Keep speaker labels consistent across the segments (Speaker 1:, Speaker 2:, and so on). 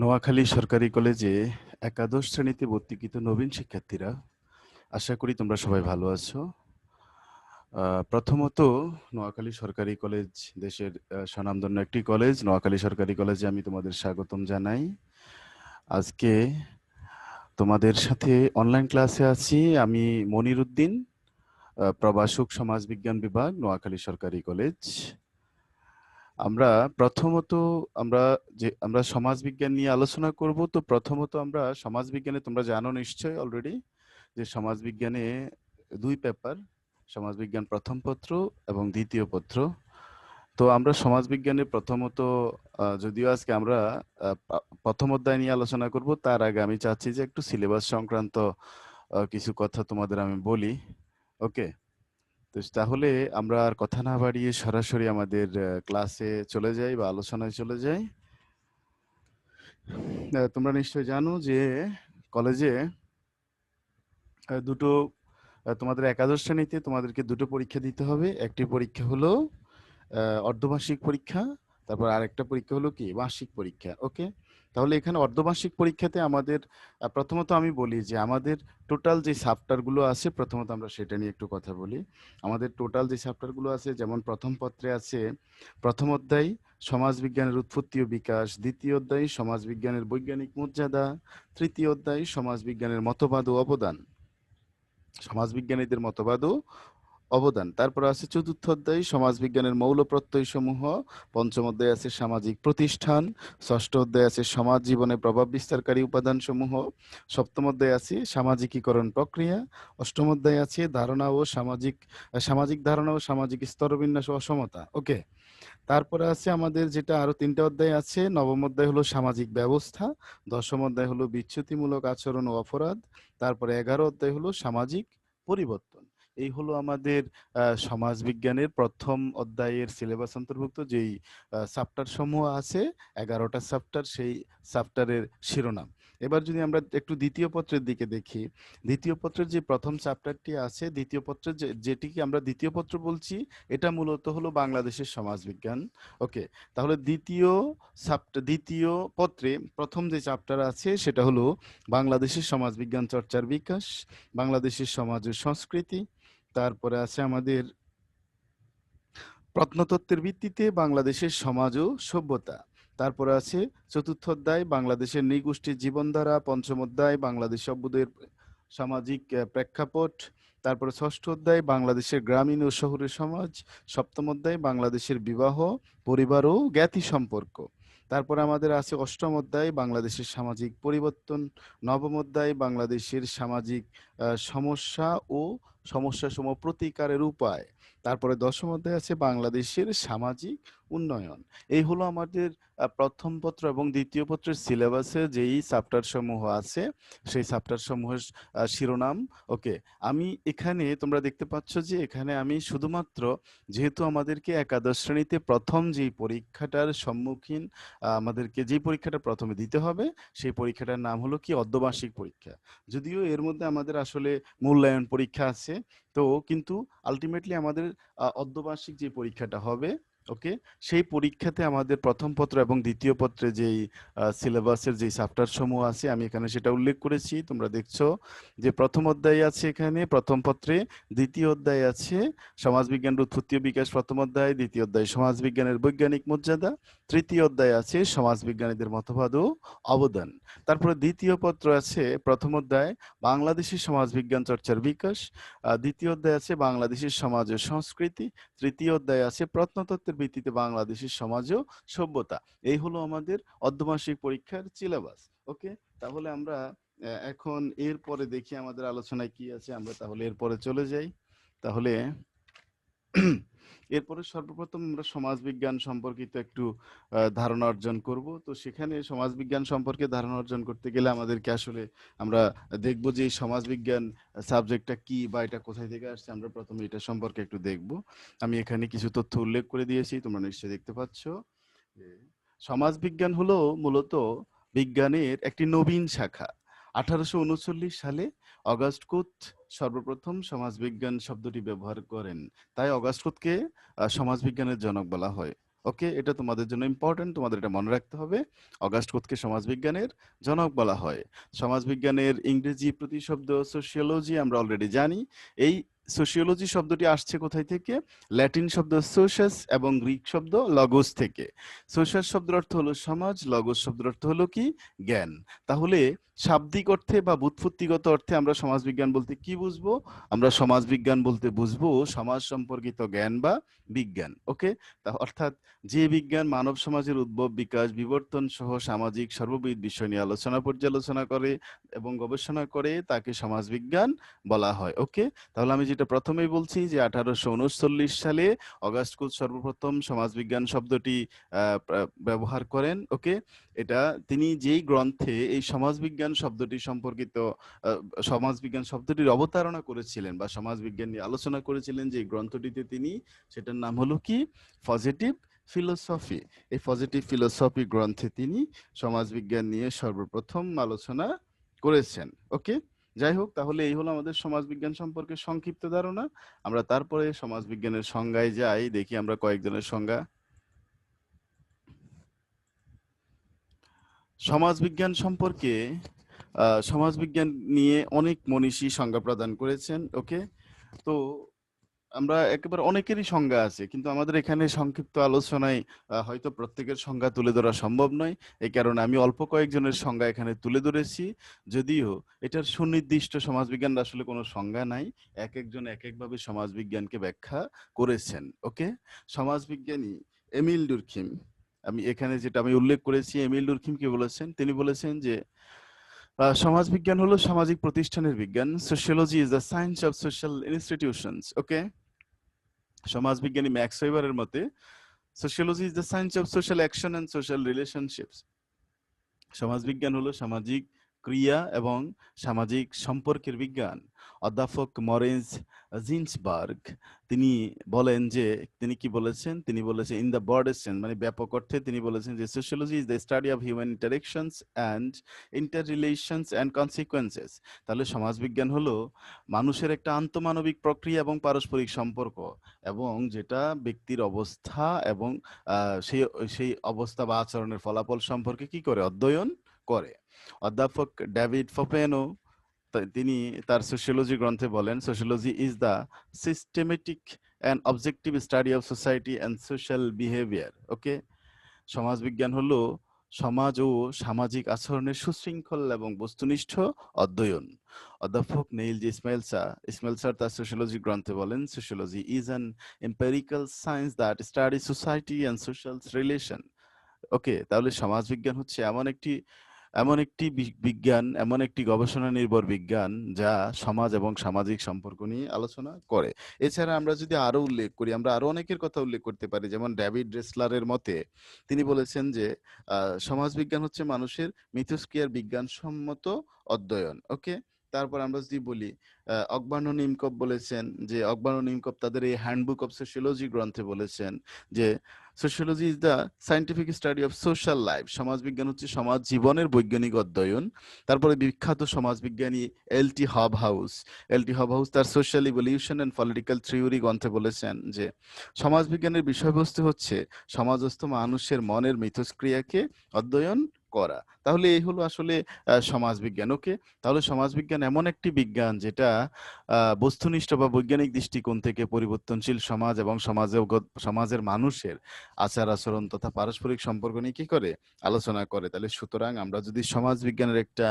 Speaker 1: নোয়াখালী সরকারি কলেজে একাদশ শ্রেণীতে ভর্তিকৃত নবীন শিক্ষার্থীরা, আশা করি তোমরা সবাই ভালো আছো। প্রথমত নোয়াখালী সরকারি কলেজ দেশের স্বনামধন্য একটি কলেজ। নোয়াখালী সরকারি কলেজে আমি তোমাদের স্বাগতম জানাই। আজকে তোমাদের সাথে অনলাইন ক্লাসে আছি আমি মনির উদ্দিন প্রভাষক সমাজবিজ্ঞান বিভাগ, নোয়াখালী সরকারি কলেজ। আমরা প্রথমত আমরা যে, আমরা সমাজবিজ্ঞান নিয়ে আলোচনা করব, তো প্রথমত আমরা সমাজবিজ্ঞানে, তোমরা জানো নিশ্চয়ই অলরেডি যে সমাজবিজ্ঞানে দুই পেপার সমাজবিজ্ঞান প্রথম পত্র এবং দ্বিতীয় পত্র। তো আমরা সমাজবিজ্ঞানে প্রথমত যদিও আজকে আমরা প্রথম অধ্যায় নিয়ে আলোচনা করব, তার আগে আমি চাচ্ছি যে একটু সিলেবাস সংক্রান্ত কিছু কথা তোমাদের আমি বলি। ওকে তো তাহলে আমরা আর কথা না বাড়িয়ে সরাসরি আমাদের ক্লাসে চলে যাই বা আলোচনায় চলে যাই। তোমরা নিশ্চয় জানো যে কলেজে দুটো তোমাদের একাদশ শ্রেণীতে তোমাদেরকে দুটো পরীক্ষা দিতে হবে। একটি পরীক্ষা হলো অর্ধবার্ষিক পরীক্ষা, তারপর আরেকটা পরীক্ষা হলো কি? বার্ষিক পরীক্ষা ওকে তাহলে এখানে অর্ধবার্ষিক পরীক্ষাতে আমাদের প্রথমত আমি বলি যে আমাদের টোটাল যে গুলো আছে, প্রথমত আমরা সেটা নিয়ে একটু কথা বলি। আমাদের টোটাল যে গুলো আছে, যেমন প্রথম পত্রে আছে, প্রথম অধ্যায় সমাজবিজ্ঞানের উৎপত্তি ও বিকাশ, দ্বিতীয় অধ্যায় সমাজবিজ্ঞানের বৈজ্ঞানিক মর্যাদা, তৃতীয় অধ্যায় সমাজবিজ্ঞানের মতবাদ ও অবদান। সমাজবিজ্ঞানীদের মতবাদ ও অবদান। তারপর আছে চতুর্থ অধ্যায়, সমাজবিজ্ঞানের মৌল প্রত্যয় সমূহ পঞ্চম অধ্যায় আছে সামাজিক প্রতিষ্ঠান। ষষ্ঠ অধ্যায় আছে সমাজ জীবনে প্রভাব বিস্তারকারী উপাদান সমূহ সপ্তম অধ্যায় আছে সামাজিকীকরণ প্রক্রিয়া। অষ্টম অধ্যায় আছে ধারণা ও সামাজিক সামাজিক ধারণা ও সামাজিক স্তরবিন্যাস ও অসমতা। ওকে? তারপরে আছে আমাদের যেটা আরও তিনটা অধ্যায় আছে। নবম অধ্যায় হলো সামাজিক ব্যবস্থা। দশম অধ্যায় হলো বিচ্যুতিমূলক আচরণ ও অপরাধ। তারপরে এগারো অধ্যায় হলো সামাজিক পরিবর্তন। এই হলো আমাদের আহ, সমাজবিজ্ঞানের প্রথম অধ্যায়ের সিলেবাস অন্তর্ভুক্ত যেই চ্যাপ্টার সমূহ আছে এগারোটা চ্যাপ্টার সেই চ্যাপ্টারের শিরোনাম। এবার যদি আমরা একটু দ্বিতীয় পত্রের দিকে দেখি দ্বিতীয় পত্রের যে প্রথম চ্যাপ্টারটি আছে দ্বিতীয় পত্রের যেটিকে আমরা দ্বিতীয় পত্র বলছি এটা মূলত হলো বাংলাদেশের সমাজবিজ্ঞান। ওকে তাহলে দ্বিতীয় চ্যাপ্টার দ্বিতীয় পত্রে প্রথম যে চ্যাপ্টার আছে সেটা হলো বাংলাদেশের সমাজবিজ্ঞান চর্চার বিকাশ বাংলাদেশের সমাজ ও সংস্কৃতি তারপরে আছে আমাদের প্রত্নতত্ত্বের ভিত্তিতে বাংলাদেশের সমাজ ও সভ্যতা। তারপরে আছে চতুর্থ অধ্যায়, বাংলাদেশের নৃগোষ্ঠীর জীবনধারা, পঞ্চম অধ্যায়, বাংলাদেশ সভ্যদের সামাজিক প্রেক্ষাপট। তারপরে ষষ্ঠ অধ্যায়, বাংলাদেশের গ্রামীণ ও শহুরের সমাজ। সপ্তম অধ্যায়, বাংলাদেশের বিবাহ, পরিবার ও জ্ঞাতি সম্পর্ক। তারপরে আমাদের আছে অষ্টম অধ্যায়, বাংলাদেশের সামাজিক পরিবর্তন। নবম অধ্যায়, বাংলাদেশের সামাজিক সমস্যা ও সমস্যা সম প্রতিকারের উপায়। তারপরে দশম অধ্যায় আছে বাংলাদেশের সামাজিক উন্নয়ন। এই হলো আমাদের প্রথম পত্র এবং দ্বিতীয় পত্রের সিলেবাসে যেই চ্যাপ্টার সমূহ আছে, সেই চ্যাপ্টার সমূহের শিরোনাম। ওকে, আমি এখানে তোমরা দেখতে পাচ্ছ যে এখানে আমি শুধুমাত্র যেহেতু আমাদেরকে একাদশ শ্রেণীতে প্রথম যেই পরীক্ষাটার সম্মুখীন আমাদেরকে যে পরীক্ষাটা প্রথমে দিতে হবে, সেই পরীক্ষাটার নাম হলো কি অর্ধবার্ষিক পরীক্ষা। যদিও এর মধ্যে আমাদের আসলে মূল্যায়ন পরীক্ষা আছে তো কিন্তু আলটিমেটলি আমাদের অর্ধবার্ষিক যে পরীক্ষাটা হবে ওকে? সেই পরীক্ষাতে আমাদের প্রথম পত্র এবং দ্বিতীয় পত্রে যেই সিলেবাসের যে চ্যাপ্টার সমূহ আছে, আমি এখানে সেটা উল্লেখ করেছি। তোমরা দেখছ যে প্রথম অধ্যায় আছে এখানে, প্রথম পত্রে। দ্বিতীয় অধ্যায় আছে সমাজবিজ্ঞানের উৎপত্তি বিকাশ প্রথম অধ্যায়। দ্বিতীয় অধ্যায় সমাজবিজ্ঞানের বৈজ্ঞানিক মর্যাদা। তৃতীয় অধ্যায় আছে সমাজবিজ্ঞানীদের মতবাদ ও অবদান। তারপরে দ্বিতীয় পত্র আছে প্রথম অধ্যায় বাংলাদেশের সমাজবিজ্ঞান চর্চার বিকাশ। দ্বিতীয় অধ্যায় আছে বাংলাদেশের সমাজ ও সংস্কৃতি। তৃতীয় অধ্যায় আছে প্রত্নতত্ত্বের ভিত্তিতে বাংলাদেশের সমাজ ও সভ্যতা। এই হলো আমাদের অর্ধমাসিক পরীক্ষার সিলেবাস ওকে তাহলে আমরা এখন এরপরে দেখি আমাদের আলোচনায় কি আছে, আমরা তাহলে এরপরে চলে যাই। তাহলে এরপরে সর্বপ্রথম আমরা সমাজবিজ্ঞান সম্পর্কিত একটু ধারণা অর্জন করব। তো সেখানে সমাজবিজ্ঞান সম্পর্কে ধারণা অর্জন করতে গেলে আমাদেরকে আসলে আমরা দেখব যে এই সমাজবিজ্ঞান সাবজেক্টটা কি বা এটা কোথায় থেকে আসছে আমরা প্রথমে এটা সম্পর্কে একটু দেখব। আমি এখানে কিছু তথ্য উল্লেখ করে দিয়েছি, তোমরা নিশ্চয়ই দেখতে পাচ্ছ। সমাজবিজ্ঞান হলো মূলত বিজ্ঞানের একটি নবীন শাখা। আঠারোশো উনচল্লিশ সালে অগাস্ট কুত সর্বপ্রথম সমাজবিজ্ঞান শব্দটি ব্যবহার করেন। তাই অগাস্ট কুতকে সমাজবিজ্ঞানের জনক বলা হয়। ওকে? এটা তোমাদের জন্য ইম্পর্টেন্ট তোমাদের এটা মনে রাখতে হবে। অগাস্ট কোথকে সমাজবিজ্ঞানের জনক বলা হয়। সমাজবিজ্ঞানের ইংরেজি প্রতিশব্দ সোশিয়োলজি আমরা অলরেডি জানি। এই সোশিওলজি শব্দটি আসছে কোথায় থেকে? ল্যাটিন শব্দ সোশাস এবং গ্রিক শব্দ লগোস থেকে। সোশাস শব্দের অর্থ হলো সমাজ লগোস শব্দের অর্থ হলো কি? জ্ঞান। তাহলে শাব্দিক অর্থে বা বুৎপত্তিগত অর্থে আমরা সমাজবিজ্ঞান বলতে কি বুঝব? আমরা সমাজবিজ্ঞান বলতে বুঝব সমাজ সম্পর্কিত জ্ঞান বা বিজ্ঞান, ওকে? তা অর্থাৎ যে বিজ্ঞান মানব সমাজের উদ্ভব, বিকাশ, বিবর্তন সহ সামাজিক সর্ববিধ বিষয় নিয়ে আলোচনা, পর্যালোচনা করে এবং গবেষণা করে তাকে সমাজবিজ্ঞান বলা হয়, ওকে? তাহলে আমি যেটা প্রথমেই বলছি যে, আঠারোশো উনচল্লিশ সালে অগাস্ট কুচ সর্বপ্রথম সমাজবিজ্ঞান শব্দটি ব্যবহার করেন, ওকে? এটা তিনি যেই গ্রন্থে এই সমাজবিজ্ঞান শব্দটি সম্পর্কিত সমাজবিজ্ঞান শব্দটির অবতারণা করেছিলেন বা সমাজবিজ্ঞান নিয়ে আলোচনা করেছিলেন যে গ্রন্থটিতে তিনি, সেটার নাম হলো কি? পজিটিভ ফিলোসফি এই পজিটিভ ফিলোসফি গ্রন্থে তিনি সমাজবিজ্ঞান নিয়ে সর্বপ্রথম আলোচনা করেছেন, ওকে? যাই হোক, তাহলে এই হলো আমাদের সমাজবিজ্ঞান সম্পর্কে সংক্ষিপ্ত ধারণা। আমরা তারপরে সমাজবিজ্ঞানের সংজ্ঞায় যাই, দেখি আমরা কয়েকজনের সংজ্ঞা। সমাজবিজ্ঞান সম্পর্কে সমাজ সমাজবিজ্ঞান নিয়ে অনেক মনীষী সংজ্ঞা প্রদান করেছেন, ওকে? তো আমরা একেবারে অনেকেরই সংজ্ঞা আছে, কিন্তু আমাদের এখানে সংক্ষিপ্ত আলোচনায় হয়তো প্রত্যেকের সংজ্ঞা তুলে ধরা সম্ভব নয়। এই কারণে আমি অল্প কয়েকজনের সংজ্ঞা এখানে তুলে ধরেছি। যদিও এটার সুনির্দিষ্ট সমাজবিজ্ঞান আসলে কোনো সংজ্ঞা নাই। এক একজন এক একভাবে সমাজবিজ্ঞানকে ব্যাখ্যা করেছেন, ওকে? সমাজবিজ্ঞানী এমিল ডুরখিম আমি এখানে যেটা আমি উল্লেখ করেছি, এমিল ডুরখিম কি বলেছেন? তিনি বলেছেন যে সমাজবিজ্ঞান হলো সামাজিক প্রতিষ্ঠানের বিজ্ঞান। Sociology is the science of social institutions okay? সমাজবিজ্ঞানী Max ওয়েবারের মতে sociology is the science of social action and social relationships সমাজবিজ্ঞান হলো সামাজিক ক্রিয়া এবং সামাজিক সম্পর্কের বিজ্ঞান। অধ্যাপক মরেন্স জিন্সবার্গ, তিনি বলেন যে, তিনি কি বলেছেন? তিনি বলেছেন ইন দ্য ব্রড সেন্স মানে ব্যাপক অর্থে তিনি বলেছেন যে sociology is the study of human interactions and interrelations and consequences তাহলে সমাজবিজ্ঞান হলো মানুষের একটা আন্তমানবিক প্রক্রিয়া এবং পারস্পরিক সম্পর্ক এবং যেটা ব্যক্তির অবস্থা এবং সেই সেই অবস্থা বা আচরণের ফলাফল সম্পর্কে কি করে? অধ্যয়ন করে। অধ্যাপক ডেভিড ফপেনো তিনি তার সোশিয়োলজি গ্রন্থে বলেন sociology is the systematic and objective study of society and social behaviour. Okay? সমাজবিজ্ঞান হলো সমাজ ও সামাজিক আচরণের সুশৃঙ্খল এবং বস্তুনিষ্ঠ অধ্যয়ন। অধ্যাপক Neil J Ismail sir Ismail sir তার সোশিয়োলজি গ্রন্থে বলেন sociology is an empirical science that study society and social relation. Okay? তাহলে সমাজবিজ্ঞান হচ্ছে এমন একটি এমন একটি বিজ্ঞান, এমন একটি গবেষণা নির্ভর বিজ্ঞান যা সমাজ এবং সামাজিক সম্পর্ক নিয়ে আলোচনা করে। এছাড়া আমরা যদি আরও উল্লেখ করি, আমরা আরও অনেকের কথা উল্লেখ করতে পারি, যেমন ড্যাভিড রেসলারের মতে তিনি বলেছেন যে সমাজ বিজ্ঞান হচ্ছে মানুষের মিথস্ক্রিয়ার বিজ্ঞানসম্মত অধ্যয়ন, ওকে? তারপর আমরা যদি বলি আহ, অকবার্ন নিমকপ বলেছেন যে অকবার্ন নিমকপ তাদের এই হ্যান্ডবুক অফ সোশিয়োলজি গ্রন্থে বলেছেন যে sociology is the scientific study of social life সমাজবিজ্ঞান হচ্ছে সমাজ জীবনের বৈজ্ঞানিক অধ্যয়ন তারপরে বিখ্যাত সমাজবিজ্ঞানী এল টি হব হাউস এল টি হব হাউস তার social evolution and political theory গ্রন্থে বলেছেন যে সমাজবিজ্ঞানের বিষয়বস্তু হচ্ছে সমাজস্থ মানুষের মনের মিথস্ক্রিয়াকে অধ্যয়ন করা। তাহলে এই হলো আসলে সমাজবিজ্ঞান। ওকে, তাহলে সমাজবিজ্ঞান এমন একটি বিজ্ঞান যেটা বস্তুনিষ্ঠ বা বৈজ্ঞানিক দৃষ্টিকোণ থেকে পরিবর্তনশীল সমাজ এবং সমাজে সমাজের মানুষের আচার আচরণ তথা পারস্পরিক সম্পর্ক নিয়ে কি করে? আলোচনা করে। তাহলে সুতরাং আমরা যদি সমাজ বিজ্ঞানের একটা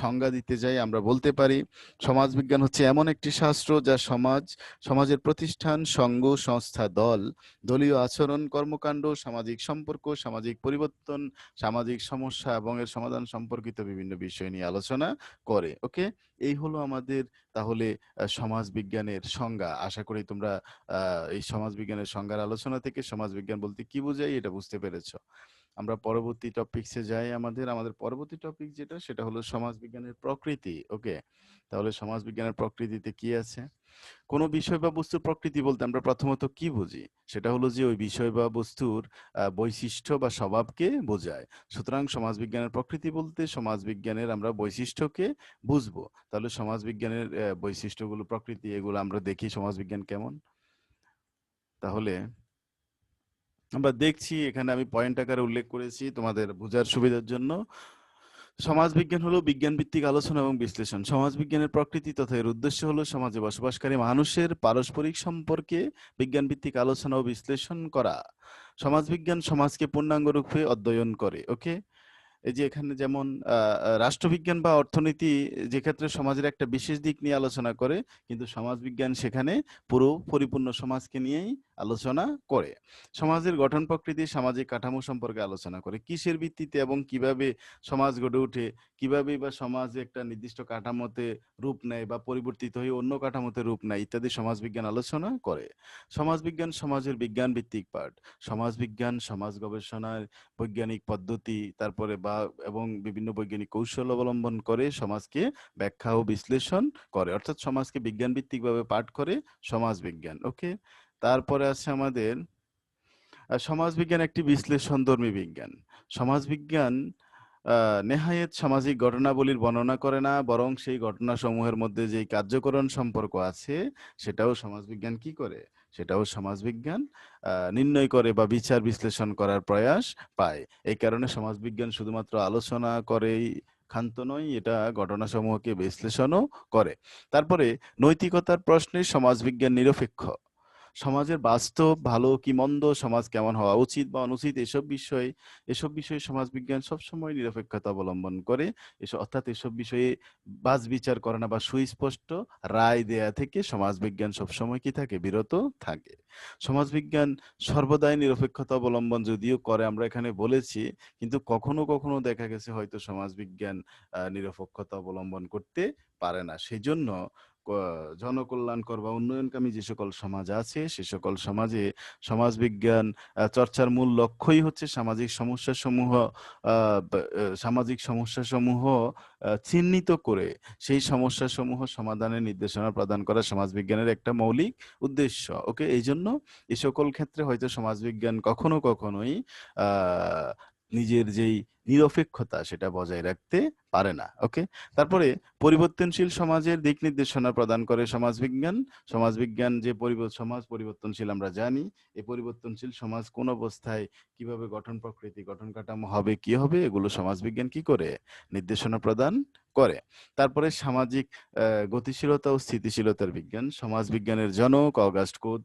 Speaker 1: সংজ্ঞা দিতে যাই, আমরা বলতে পারি সমাজ বিজ্ঞান হচ্ছে এমন একটি শাস্ত্র যা সমাজ, সমাজের প্রতিষ্ঠান সংঘ সংস্থা, দল, দলীয় আচরণ, কর্মকাণ্ড, সামাজিক সম্পর্ক, সামাজিক পরিবর্তন, সামাজিক সমস্যা এবং এর সমাধান সম্পর্কিত বিভিন্ন বিষয় নিয়ে আলোচনা করে, ওকে? এই হলো আমাদের তাহলে সমাজ বিজ্ঞানের সংজ্ঞা। আশা করি তোমরা এই সমাজ বিজ্ঞানের সংজ্ঞার আলোচনা থেকে সমাজ বিজ্ঞান বলতে কি বুঝাই এটা বুঝতে পেরেছ। আমরা পরবর্তী টপিকসে যাই আমাদের আমাদের পরবর্তী টপিক যেটা, সেটা হলো সমাজ বিজ্ঞানের প্রকৃতি ওকে তাহলে সমাজ বিজ্ঞানের প্রকৃতিতে কি আছে? কোন বিষয় বা বস্তুর প্রকৃতি বলতে আমরা প্রথমত কি বুঝি? সেটা হলো যে ওই বিষয় বা বস্তুর বৈশিষ্ট্য বা স্বভাবকে বোঝায়। সুতরাং সমাজ বিজ্ঞানের প্রকৃতি বলতে সমাজ বিজ্ঞানের আমরা বৈশিষ্ট্যকে বুঝব। তাহলে সমাজ বিজ্ঞানের বৈশিষ্ট্যগুলো, প্রকৃতি, এগুলো আমরা দেখি সমাজ বিজ্ঞান কেমন? তাহলে আমরা দেখছি, এখানে আমি পয়েন্ট আকারে উল্লেখ করেছি তোমাদের বোঝার সুবিধার জন্য। সমাজবিজ্ঞান হলো বিজ্ঞান ভিত্তিক আলোচনা এবং বিশ্লেষণ। সমাজবিজ্ঞানের প্রকৃতি তথা এর উদ্দেশ্য হলো সমাজে বসবাসকারী মানুষের পারস্পরিক সম্পর্কে বিজ্ঞান ভিত্তিক আলোচনা ও বিশ্লেষণ করা। সমাজবিজ্ঞান সমাজকে পূর্ণাঙ্গ রূপে অধ্যয়ন করে ওকে এই যে এখানে যেমন রাষ্ট্রবিজ্ঞান বা অর্থনীতি যে ক্ষেত্রে সমাজের একটা বিশেষ দিক নিয়ে আলোচনা করে, কিন্তু সমাজবিজ্ঞান সেখানে পুরো পরিপূর্ণ সমাজকে নিয়েই আলোচনা করে। সমাজের গঠন প্রকৃতি, সামাজিক কাঠামো সম্পর্কে আলোচনা করে, কিসের ভিত্তিতে এবং কীভাবে সমাজ গড়ে ওঠে, কীভাবে বা সমাজ একটা নির্দিষ্ট কাঠামোতে রূপ নেয় বা পরিবর্তিত হয়ে অন্য কাঠামোতে রূপ নেয়, ইত্যাদি সমাজবিজ্ঞান আলোচনা করে। সমাজবিজ্ঞান সমাজের বিজ্ঞান ভিত্তিক পাঠ, সমাজবিজ্ঞান, সমাজ গবেষণার বৈজ্ঞানিক পদ্ধতি, তারপরে বা, এবং বিভিন্ন বৈজ্ঞানিক কৌশল অবলম্বন করে সমাজকে ব্যাখ্যা ও বিশ্লেষণ করে। অর্থাৎ সমাজকে বিজ্ঞান ভিত্তিক ভাবে পাঠ করে সমাজ বিজ্ঞান ওকে? তারপরে আছে আমাদের সমাজবিজ্ঞান একটি বিশ্লেষণধর্মী বিজ্ঞান। সমাজবিজ্ঞান নেহায়েত সামাজিক ঘটনাবলীর বর্ণনা করে না, বরং সেই ঘটনাসমূহের মধ্যে যেই কার্যকরণ সম্পর্ক আছে, সেটাও সমাজবিজ্ঞান কি করে? সেটাও সমাজবিজ্ঞান নির্ণয় করে বা বিচার বিশ্লেষণ করার প্রয়াস পায়। এই কারণে সমাজবিজ্ঞান শুধুমাত্র আলোচনা করেই ক্ষান্ত নয়, এটা ঘটনাসমূহকে বিশ্লেষণও করে। তারপরে নৈতিকতার প্রশ্নে সমাজবিজ্ঞান নিরপেক্ষ। সমাজের বাস্তব ভালো কি মন্দ সমাজ কেমন হওয়া উচিত বা অনুচিত এসব বিষয়ে এসব বিষয়ে সমাজবিজ্ঞান সবসময় নিরপেক্ষতা অবলম্বন করে। এসব অর্থাৎ এসব বিষয়ে বাজ বিচার করে না বা সুস্পষ্ট রায় দেয়া থেকে সমাজবিজ্ঞান সবসময় কি থাকে? বিরত থাকে। সমাজবিজ্ঞান সর্বদাই নিরপেক্ষতা অবলম্বন যদিও করে আমরা এখানে বলেছি কিন্তু কখনো কখনো দেখা গেছে হয়তো সমাজবিজ্ঞান আহ, নিরপেক্ষতা অবলম্বন করতে পারে না। সেই জন্য জনকল্যাণকর বা উন্নয়নকামী যে সকল সমাজ আছে, সে সকল সমাজে সমাজবিজ্ঞান চর্চার মূল লক্ষ্যই হচ্ছে সামাজিক সমস্যা সমূহ সামাজিক সমস্যা সমূহ চিহ্নিত করে সেই সমস্যা সমূহ সমাধানের নির্দেশনা প্রদান করা সমাজবিজ্ঞানের একটা মৌলিক উদ্দেশ্য ওকে এই জন্য এই সকল ক্ষেত্রে হয়তো সমাজবিজ্ঞান কখনো কখনোই নিজের যেই নিরপেক্ষতা সেটা বজায় রাখতে পারে না ওকে তারপরে পরিবর্তনশীল সমাজের দিক নির্দেশনা প্রদান করে সমাজবিজ্ঞান। সমাজবিজ্ঞান যে সমাজ পরিবর্তনশীল আমরা জানি, এই পরিবর্তনশীল সমাজ কোন অবস্থায় কীভাবে গঠন প্রকৃতি, গঠন কাঠামো হবে, কি হবে, এগুলো সমাজবিজ্ঞান কি করে? নির্দেশনা প্রদান করে। তারপরে সামাজিক গতিশীলতা ও স্থিতিশীলতার বিজ্ঞান। সমাজবিজ্ঞানের জনক অগাস্ট কোদ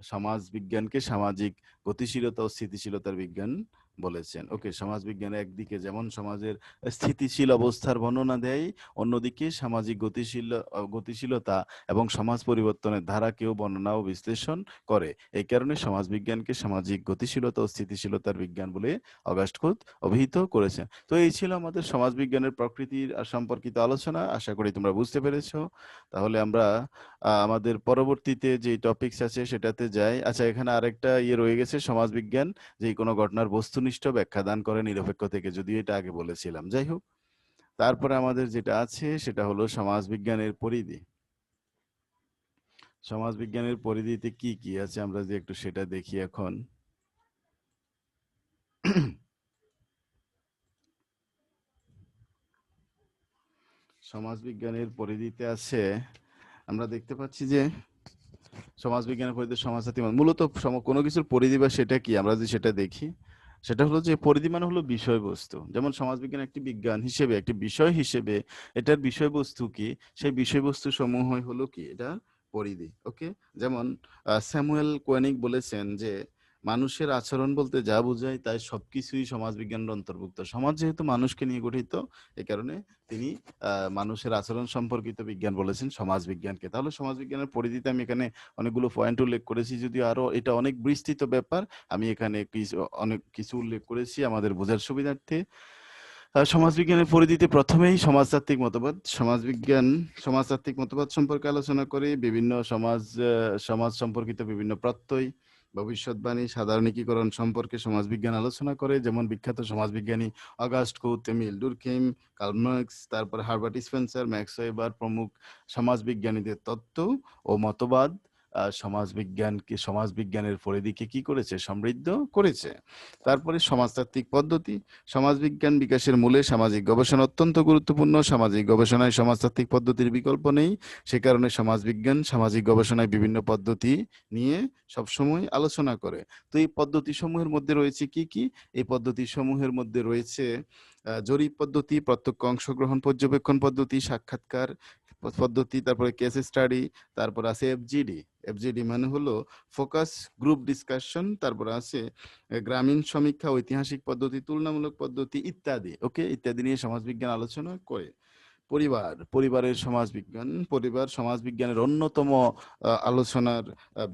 Speaker 1: সমাজ বিজ্ঞানকে সামাজিক গতিশীলতা ও স্থিতিশীলতার বিজ্ঞান বলেছেন। ওকে সমাজ সমাজবিজ্ঞান একদিকে যেমন সমাজের স্থিতিশীল অবস্থার বর্ণনা দেয়, অন্যদিকে সামাজিক গতিশীল গতিশীলতা এবং সমাজ পরিবর্তনের ধারাকেও বর্ণনা ও বিশ্লেষণ করে। এই কারণে সমাজবিজ্ঞানকে সামাজিক গতিশীলতা ও স্থিতিশীলতার বিজ্ঞান বলে অগাস্ট কোদ অভিহিত করেছেন। তো এই ছিল আমাদের সমাজবিজ্ঞানের প্রকৃতির সম্পর্কিত আলোচনা। আশা করি তোমরা বুঝতে পেরেছ। তাহলে আমরা আমাদের পরবর্তীতে যে টপিকস আছে সেটাতে যাই। আচ্ছা এখানে আরেকটা ইয়ে রয়ে গেছে, সমাজবিজ্ঞান। যে কোনো ঘটনার বস্তুনিষ্ঠ ব্যাখ্যা দান করে নিরপেক্ষ থেকে, যদিও এটা আগে বলেছিলাম। যাই হোক, তারপরে আমাদের যেটা আছে সেটা হলো সমাজবিজ্ঞানের পরিধি। সমাজবিজ্ঞানের পরিধিতে কি কি আছে আমরা যে একটু সেটা দেখি এখন। সমাজবিজ্ঞানের পরিধিতে আছে, আমরা দেখতে পাচ্ছি যে সমাজবিজ্ঞানের পরিধি সমাজসাথী মানে মূলত কোনো কিছুর পরিধি বা সেটা কি? আমরা যদি সেটা দেখি সেটা হলো যে পরিধি মানে হলো বিষয়বস্তু। যেমন সমাজবিজ্ঞান একটি বিজ্ঞান হিসেবে, একটি বিষয় হিসেবে এটার বিষয়বস্তু কি? সেই বিষয়বস্তু সমূহ হলো কি? এটা পরিধি ওকে যেমন স্যামুয়েল কোয়েনিক বলেছেন যে মানুষের আচরণ বলতে যা বোঝায় তাই সবকিছুই সমাজবিজ্ঞানের অন্তর্ভুক্ত। সমাজ যেহেতু মানুষকে নিয়ে গঠিত এই কারণে তিনি মানুষের আচরণ সম্পর্কিত বিজ্ঞান বলেছেন সমাজবিজ্ঞানকে। তাহলে সমাজ বিজ্ঞানের পরিধিতে আমি এখানে অনেকগুলো পয়েন্ট উল্লেখ করেছি, যদিও আরও এটা অনেক বিস্তৃত ব্যাপার। আমি এখানে কিছু, অনেক কিছু উল্লেখ করেছি আমাদের বোঝার সুবিধার্থে। সমাজবিজ্ঞানের পরিধিতে প্রথমেই সমাজতাত্ত্বিক মতবাদ। সমাজবিজ্ঞান, সমাজতাত্ত্বিক মতবাদ সম্পর্কে আলোচনা করে বিভিন্ন সমাজ সমাজ সম্পর্কিত বিভিন্ন প্রত্যয় ভবিষ্যৎবাণী সাধারণীকরণ সম্পর্কে সমাজবিজ্ঞান আলোচনা করে? যেমন বিখ্যাত সমাজবিজ্ঞানী August Comte Mill, Durkheim Karl Marx তারপর হার্বার্ট স্পেন্সার, ম্যাক্স ওয়েবার প্রমুখ সমাজবিজ্ঞানীদের তত্ত্ব ও মতবাদ। সমাজবিজ্ঞানকে সমাজবিজ্ঞানের পরিধিকে কি করেছে? সমৃদ্ধ করেছে। তারপরে সমাজতাত্ত্বিক পদ্ধতি, সমাজবিজ্ঞান বিকাশের মূলে সামাজিক গবেষণা অত্যন্ত গুরুত্বপূর্ণ। সামাজিক গবেষণায় সমাজতাত্ত্বিক পদ্ধতির বিকল্প নেই। সে কারণে সমাজবিজ্ঞান, সামাজিক গবেষণায় বিভিন্ন পদ্ধতি নিয়ে সবসময় আলোচনা করে। তো এই পদ্ধতি সমূহের মধ্যে রয়েছে কি কি? এই পদ্ধতি সমূহের মধ্যে রয়েছে জরিপ পদ্ধতি, প্রত্যক্ষ অংশগ্রহণ, পর্যবেক্ষণ পদ্ধতি, সাক্ষাৎকার পদ্ধতি, তারপরে কেস স্টাডি তারপর আছে এফজিডি এফজিডি মানে হলো ফোকাস গ্রুপ ডিসকাশন তারপর আছে গ্রামীণ সমীক্ষা, ঐতিহাসিক পদ্ধতি, তুলনামূলক পদ্ধতি ইত্যাদি ওকে ইত্যাদি নিয়ে সমাজবিজ্ঞান আলোচনা করে। পরিবার, পরিবারের সমাজবিজ্ঞান, পরিবার সমাজবিজ্ঞানের অন্যতম আলোচনার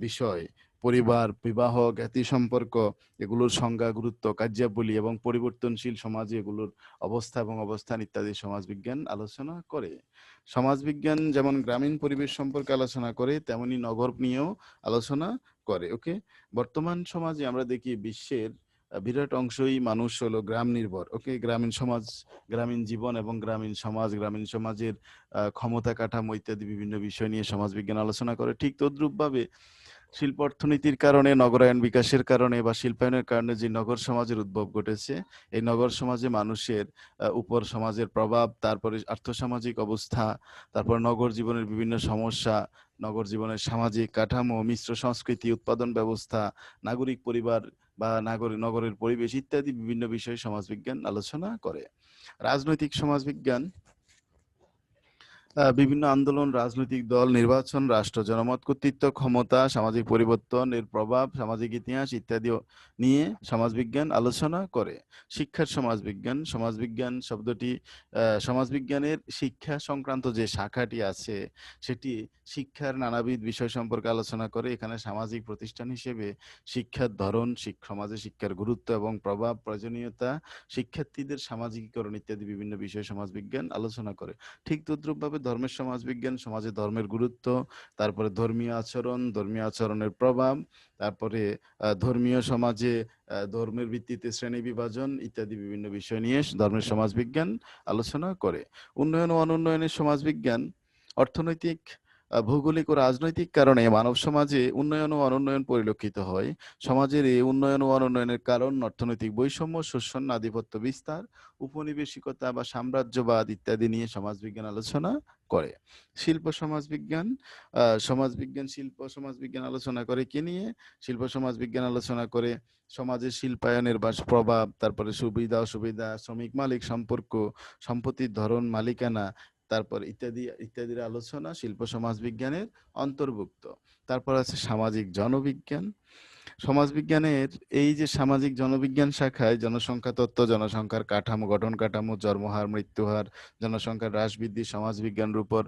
Speaker 1: বিষয়। পরিবার, বিবাহ, জ্ঞাতি সম্পর্ক, এগুলোর সংজ্ঞা, গুরুত্ব, কার্যাবলী এবং পরিবর্তনশীল সমাজে এগুলোর অবস্থা এবং অবস্থান ইত্যাদি সমাজবিজ্ঞান আলোচনা করে। সমাজবিজ্ঞান যেমন গ্রামীণ পরিবেশ সম্পর্কে আলোচনা করে, তেমনি নগর নিয়েও আলোচনা করে, ওকে? বর্তমান সমাজে আমরা দেখি বিশ্বের বিরাট অংশই মানুষ হলো গ্রাম নির্ভর, ওকে? গ্রামীণ সমাজ, গ্রামীণ জীবন এবং গ্রামীণ সমাজ, গ্রামীণ সমাজের ক্ষমতা কাঠামো ইত্যাদি বিভিন্ন বিষয় নিয়ে সমাজবিজ্ঞান আলোচনা করে। ঠিক তদ্রূপভাবে শিল্প অর্থনীতির কারণে নগরায়ন বিকাশের কারণে বা শিল্পায়নের কারণে যে নগর সমাজের উদ্ভব ঘটেছে, এই নগর সমাজে মানুষের উপর সমাজের প্রভাব, তারপরে আর্থসামাজিক অবস্থা, তারপর নগর জীবনের বিভিন্ন সমস্যা, নগর জীবনের সামাজিক কাঠামো, মিশ্র সংস্কৃতি, উৎপাদন ব্যবস্থা, নাগরিক পরিবার বা নাগরিক নগরের পরিবেশ ইত্যাদি বিভিন্ন বিষয়ে সমাজবিজ্ঞান আলোচনা করে। রাজনৈতিক সমাজবিজ্ঞান বিভিন্ন আন্দোলন, রাজনৈতিক দল, নির্বাচন, রাষ্ট্র, জনমত, কর্তৃত্ব, ক্ষমতা, সামাজিক পরিবর্তন এর প্রভাব, সামাজিক ইতিহাস ইত্যাদি নিয়ে সমাজবিজ্ঞান আলোচনা করে। শিক্ষার সমাজবিজ্ঞান সমাজবিজ্ঞান শব্দটি সমাজবিজ্ঞানের শিক্ষা সংক্রান্ত যে শাখাটি আছে, সেটি শিক্ষার নানাবিধ বিষয় সম্পর্কে আলোচনা করে, এখানে সামাজিক প্রতিষ্ঠান হিসেবে শিক্ষার ধরন সমাজে শিক্ষার গুরুত্ব এবং প্রভাব, প্রয়োজনীয়তা, শিক্ষার্থীদের সামাজিকীকরণ ইত্যাদি বিভিন্ন বিষয় সমাজবিজ্ঞান আলোচনা করে। ঠিক তদ্রুপভাবে ধর্মের সমাজবিজ্ঞান, সমাজে ধর্মের গুরুত্ব, তারপরে ধর্মীয় আচরণ, ধর্মীয় আচরণের প্রভাব, তারপরে ধর্মীয় সমাজে ধর্মের ভিত্তিতে শ্রেণি বিভাজন ইত্যাদি বিভিন্ন বিষয় নিয়ে ধর্মের সমাজবিজ্ঞান আলোচনা করে। উন্নয়ন ও অনুন্নয়নের সমাজবিজ্ঞান, অর্থনৈতিক ভৌগোলিক ও রাজনৈতিক কারণে মানব সমাজে উন্নয়ন ও অনুন্নয়ন পরিলক্ষিত হয়। সমাজের এই উন্নয়ন ও অনুন্নয়নের কারণ অর্থনৈতিক বৈষম্য, শোষণ, আধিপত্য বিস্তার, উপনিবেশিকতা বা সাম্রাজ্যবাদ ইত্যাদি নিয়ে সমাজবিজ্ঞান আলোচনা করে। শিল্প সমাজবিজ্ঞান সমাজবিজ্ঞান, শিল্প সমাজবিজ্ঞান আলোচনা করে কে নিয়ে? শিল্প সমাজবিজ্ঞান আলোচনা করে সমাজের শিল্পায়নের বা প্রভাব, তারপরে সুবিধা, অসুবিধা, শ্রমিক মালিক সম্পর্ক, সম্পত্তির ধরন, মালিকানা তারপর ইত্যাদি, ইত্যাদির আলোচনা শিল্প সমাজবিজ্ঞানের অন্তর্ভুক্ত। তারপর আছে সামাজিক জনবিজ্ঞান। সমাজবিজ্ঞানের এই যে সামাজিক জনবিজ্ঞান শাখায় জনসংখ্যা তত্ত্ব, জনসংখ্যার কাঠামো, গঠন কাঠামো জন্মহার মৃত্যুহার, জনসংখ্যার হ্রাস বৃদ্ধি সমাজবিজ্ঞানের উপর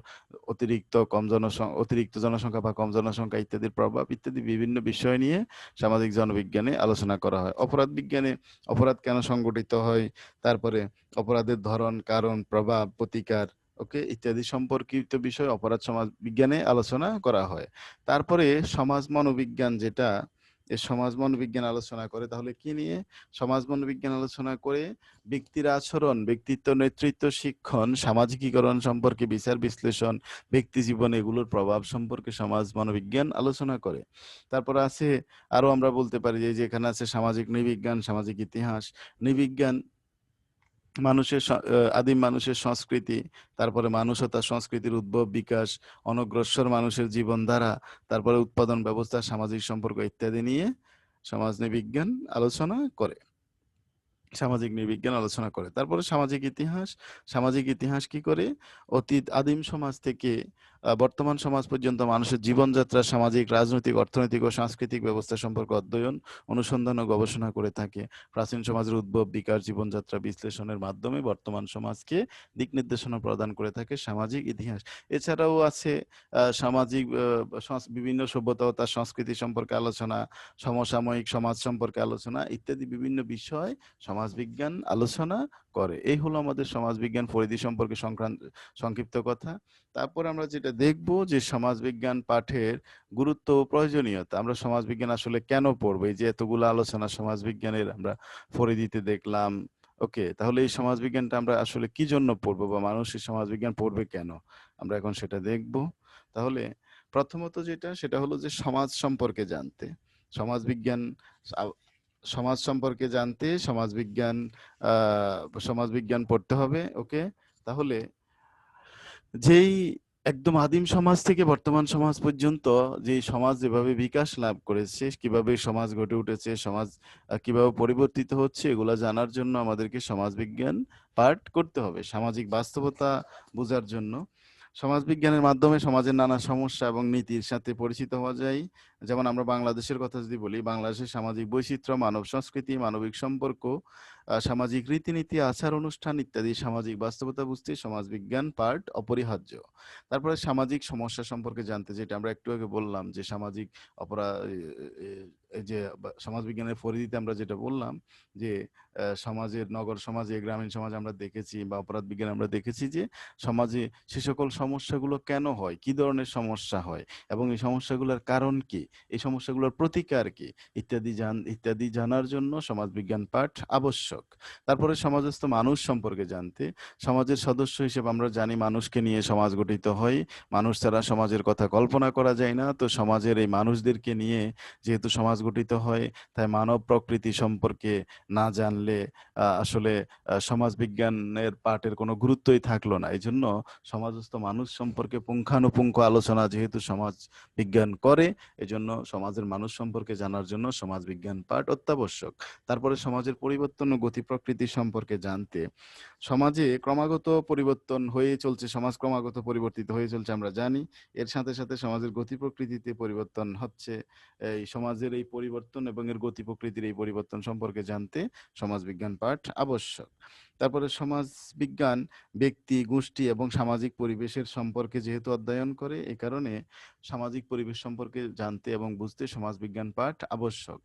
Speaker 1: অতিরিক্ত কম জনসংখ্যা অতিরিক্ত জনসংখ্যা বা কম জনসংখ্যা ইত্যাদির প্রভাব ইত্যাদি বিভিন্ন বিষয় নিয়ে সামাজিক জনবিজ্ঞানে আলোচনা করা হয়। অপরাধ বিজ্ঞানে অপরাধ কেন সংগঠিত হয়? তারপরে অপরাধের ধরন, কারণ, প্রভাব, প্রতিকার ওকে, ইত্যাদি সম্পর্কিত বিষয় অপরাধ সমাজ বিজ্ঞানে আলোচনা করা হয়। তারপরে সমাজ মনোবিজ্ঞান যেটা সমাজ মনোবিজ্ঞান আলোচনা করে, তাহলে কি নিয়ে? সমাজ মনোবিজ্ঞান আলোচনা করে ব্যক্তির আচরণ, ব্যক্তিত্ব, নেতৃত্ব, শিক্ষণ, সামাজিকীকরণ সম্পর্কে বিচার, বিশ্লেষণ, ব্যক্তি জীবন, এগুলোর প্রভাব সম্পর্কে সমাজ মনোবিজ্ঞান আলোচনা করে। তারপর আছে আরও আমরা বলতে পারি যে এখানে আছে সামাজিক নৃবিজ্ঞান, সামাজিক ইতিহাস, নৃবিজ্ঞান মানুষের আদিম মানুষের সংস্কৃতি, তারপরে মানুষ ও তার সংস্কৃতির উদ্ভব, বিকাশ, অনগ্রসর মানুষের জীবনধারা, তারপরে উৎপাদন ব্যবস্থা, সামাজিক সম্পর্ক ইত্যাদি নিয়ে সমাজ বিজ্ঞান আলোচনা করে। সামাজিক নির্বিজ্ঞান আলোচনা করে। তারপরে সামাজিক ইতিহাস সামাজিক ইতিহাস কি করে? অতীত আদিম সমাজ থেকে বর্তমান সমাজ পর্যন্ত মানুষের জীবনযাত্রা, সামাজিক, রাজনৈতিক, অর্থনৈতিক ও সাংস্কৃতিক ব্যবস্থা সম্পর্কে অধ্যয়ন, অনুসন্ধান ও গবেষণা করে থাকে। প্রাচীন সমাজের উদ্ভব, বিকাশ, জীবনযাত্রা বিশ্লেষণের মাধ্যমে বর্তমান সমাজকে দিক নির্দেশনা প্রদান করে থাকে সামাজিক ইতিহাস। এছাড়াও আছে সামাজিক বিভিন্ন সভ্যতা ও তার সংস্কৃতি সম্পর্কে আলোচনা, সমসাময়িক সমাজ সম্পর্কে আলোচনা ইত্যাদি বিভিন্ন বিষয় সমাজবিজ্ঞান আলোচনা করে। এই হলো আমাদের সমাজবিজ্ঞান পরিধি সম্পর্কে সংক্রান্ত, সংক্ষিপ্ত কথা। তারপর আমরা যেটা দেখব যে সমাজবিজ্ঞান পাঠের গুরুত্ব ও প্রয়োজনীয়তা। আমরা সমাজবিজ্ঞান আসলে কেন পড়ব? এই যে এতগুলো আলোচনা সমাজবিজ্ঞানের আমরা পরিধিতে দেখলাম, ওকে, তাহলে এই সমাজবিজ্ঞানটা আমরা আসলে কি জন্য পড়ব বা মানুষ এই সমাজবিজ্ঞান পড়বে কেন? আমরা এখন সেটা দেখব। তাহলে প্রথমত যেটা, সেটা হলো যে সমাজ সম্পর্কে জানতে। সমাজবিজ্ঞান সমাজ সম্পর্কে জানতে সমাজবিজ্ঞান সমাজবিজ্ঞান পড়তে হবে, ওকে? তাহলে যেই একদম আদিম সমাজ থেকে বর্তমান সমাজ পর্যন্ত যে সমাজ যেভাবে বিকাশ লাভ করেছে, কীভাবে সমাজ গড়ে উঠেছে, সমাজ কীভাবে পরিবর্তিত হচ্ছে, এগুলা জানার জন্য আমাদেরকে সমাজবিজ্ঞান পাঠ করতে হবে, সামাজিক বাস্তবতা বোঝার জন্য। সমাজবিজ্ঞানের মাধ্যমে সমাজের নানা সমস্যা এবং নীতির সাথে পরিচিত হওয়া যায় যেমন আমরা বাংলাদেশের কথা যদি বলি, বাংলাদেশের সামাজিক বৈচিত্র্য, মানব সংস্কৃতি, মানবিক সম্পর্ক সামাজিক রীতিনীতি, আচার অনুষ্ঠান ইত্যাদি সামাজিক বাস্তবতা বুঝতে সমাজবিজ্ঞান পাঠ অপরিহার্য। তারপরে সামাজিক সমস্যা সম্পর্কে জানতে যেটা আমরা একটু আগে বললাম যে, সামাজিক অপরাধ যে সমাজবিজ্ঞানের পরিধিতে আমরা যেটা বললাম যে সমাজের, নগর সমাজে, গ্রামীণ সমাজে আমরা দেখেছি বা অপরাধ বিজ্ঞান আমরা দেখেছি যে, সমাজে সে সকল সমস্যাগুলো কেন হয়? কি ধরনের সমস্যা হয়? এবং এই সমস্যাগুলোর কারণ কি? এই সমস্যাগুলোর প্রতিকার কি? ইত্যাদি জান, ইত্যাদি জানার জন্য সমাজবিজ্ঞান পাঠ আবশ্যক। তারপরে সমাজস্থ মানুষ সম্পর্কে জানতে। সমাজের সদস্য হিসেবে আমরা জানি মানুষকে নিয়ে সমাজ গঠিত হয়। মানুষ ছাড়া সমাজের কথা কল্পনা করা যায় না। তো সমাজের এই মানুষদেরকে নিয়ে যেহেতু সমাজ গঠিত হয়, তাই মানব প্রকৃতি সম্পর্কে না জানলে আসলে সমাজবিজ্ঞানের পাঠের কোনো গুরুত্বই থাকল না। এই জন্য সমাজস্থ মানুষ সম্পর্কে পুঙ্খানুপুঙ্খ আলোচনা যেহেতু সমাজ বিজ্ঞান করে, এজন্য সমাজের মানুষ সম্পর্কে জানার জন্য সমাজ বিজ্ঞান পাঠ অত্যাবশ্যক। তারপরে সমাজের পরিবর্তন ও গতি প্রকৃতি সম্পর্কে জানতে। সমাজে ক্রমাগত পরিবর্তন হয়ে চলছে, সমাজ ক্রমাগত পরিবর্তিত হয়ে চলছে আমরা জানি। এর সাথে সাথে সমাজের গতি প্রকৃতিতে পরিবর্তন হচ্ছে। এই সমাজের এই পরিবর্তন এবং এর গতি প্রকৃতির এই পরিবর্তন সম্পর্কে জানতে সমাজ বিজ্ঞান পাঠ আবশ্যক। তারপরে সমাজ বিজ্ঞান ব্যক্তি, গোষ্ঠী এবং সামাজিক পরিবেশের সম্পর্কে যেহেতু অধ্যয়ন করে এই কারণে সামাজিক পরিবেশ সম্পর্কে জানতে এবং বুঝতে সমাজবিজ্ঞান পাঠ আবশ্যক।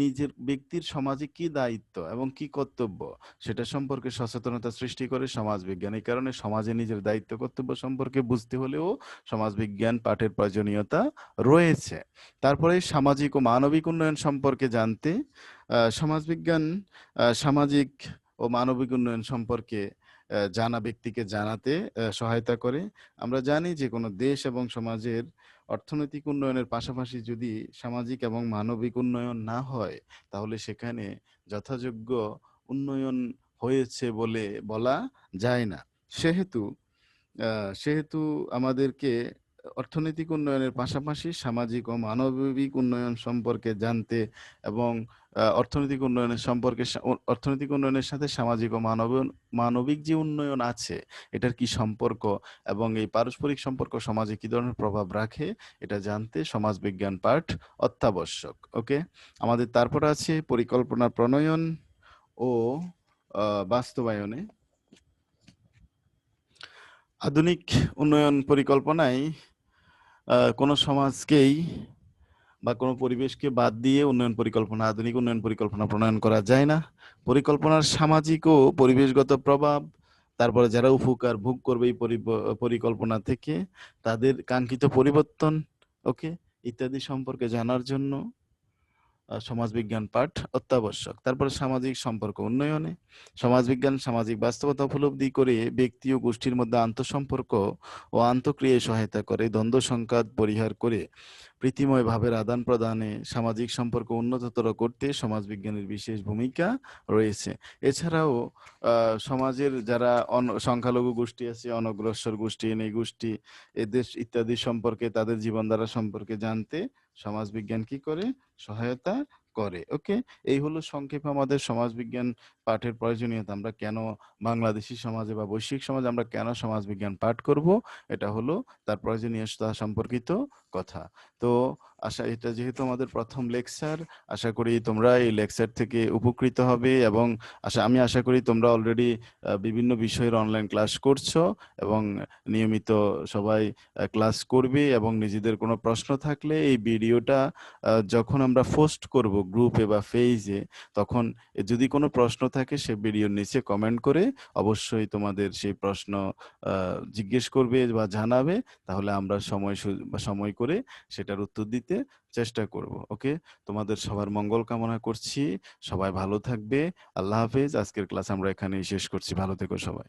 Speaker 1: নিজের ব্যক্তির সমাজে কি দায়িত্ব এবং কি কর্তব্য সেটা সম্পর্কে সচেতনতা সৃষ্টি করে সমাজবিজ্ঞান। এই কারণে সমাজে নিজের দায়িত্ব, কর্তব্য সম্পর্কে বুঝতে হলেও সমাজবিজ্ঞান পাঠের প্রয়োজনীয়তা রয়েছে। তারপরে সামাজিক ও মানবিক উন্নয়ন সম্পর্কে জানতে সমাজবিজ্ঞান সামাজিক ও মানবিক উন্নয়ন সম্পর্কে জানা ব্যক্তিকে জানাতে সহায়তা করে। আমরা জানি যে কোনো দেশ এবং সমাজের অর্থনৈতিক উন্নয়নের পাশাপাশি যদি সামাজিক এবং মানবিক উন্নয়ন না হয়, তাহলে সেখানে যথাযোগ্য উন্নয়ন হয়েছে বলে বলা যায় না। সেহেতু সেহেতু আমাদেরকে অর্থনৈতিক উন্নয়নের পাশাপাশি সামাজিক ও মানবিক উন্নয়ন সম্পর্কে জানতে এবং অর্থনৈতিক উন্নয়নের সম্পর্কে অর্থনৈতিক উন্নয়নের সাথে সামাজিক ও মানব মানবিক যে উন্নয়ন আছে, এটার কি সম্পর্ক এবং এই পারস্পরিক সম্পর্ক সমাজে কি ধরনের প্রভাব রাখে, এটা জানতে সমাজবিজ্ঞান পাঠ অত্যাবশ্যক ওকে আমাদের তারপর আছে পরিকল্পনা প্রণয়ন ও বাস্তবায়নে। আধুনিক উন্নয়ন পরিকল্পনায় কোনো সমাজকেই বা কোনো পরিবেশকে বাদ দিয়ে উন্নয়ন পরিকল্পনা, আধুনিক উন্নয়ন পরিকল্পনা প্রণয়ন করা যায় না। পরিকল্পনার সামাজিক ও পরিবেশগত প্রভাব, তারপরে যারা উপকার ভোগ করবে এই পরিকল্পনা থেকে, তাদের কাঙ্ক্ষিত পরিবর্তন ওকে ইত্যাদি সম্পর্কে জানার জন্য সমাজবিজ্ঞান পাঠ অত্যাবশ্যক। তারপরে সামাজিক সম্পর্ক উন্নয়নে, সমাজবিজ্ঞান, সামাজিক বাস্তবতা উপলব্ধি করে ব্যক্তি ও গোষ্ঠীর মধ্যে আন্তঃসম্পর্ক ও আন্তঃক্রিয়ায় সহায়তা করে, দ্বন্দ্ব সংঘাত পরিহার করে প্রীতিময় ভাবের আদান প্রদানে সামাজিক সম্পর্ক উন্নততর করতে সমাজবিজ্ঞানের বিশেষ ভূমিকা রয়েছে। এছাড়াও সমাজের যারা সংখ্যালঘু গোষ্ঠী আছে, অনগ্রসর গোষ্ঠী এই গোষ্ঠী এদের ইত্যাদি সম্পর্কে, তাদের জীবনধারা সম্পর্কে জানতে সমাজবিজ্ঞান কি করে? সহায়তা করে। ওকে? এই হলো সংক্ষেপে আমাদের সমাজবিজ্ঞান পাঠের প্রয়োজনীয়তা আমরা কেন বাংলাদেশি সমাজে বা বৈশ্বিক সমাজে আমরা কেন সমাজবিজ্ঞান পাঠ করব? এটা হলো তার প্রয়োজনীয়তা সম্পর্কিত কথা। তো আশা, এটা যেহেতু আমাদের প্রথম লেকচার, আশা করি তোমরা এই লেকচার থেকে উপকৃত হবে এবং আশা, আমি আশা করি তোমরা অলরেডি বিভিন্ন বিষয়ের অনলাইন ক্লাস করছ এবং নিয়মিত সবাই ক্লাস করবে এবং নিজেদের কোনো প্রশ্ন থাকলে এই ভিডিওটা যখন আমরা পোস্ট করব গ্রুপে বা পেজে তখন যদি কোনো প্রশ্ন থাকে সে ভিডিওর নিচে কমেন্ট করে অবশ্যই তোমাদের সেই প্রশ্ন জিজ্ঞেস করবে বা জানাবে। তাহলে আমরা সময় সময় করে সেটার উত্তর দিতে চেষ্টা করব, ওকে? তোমাদের সবার মঙ্গল কামনা করছি। সবাই ভালো থাকবে। আল্লাহ হাফেজ। আজকের ক্লাস আমরা এখানেই শেষ করছি। ভালো থেকো সবাই।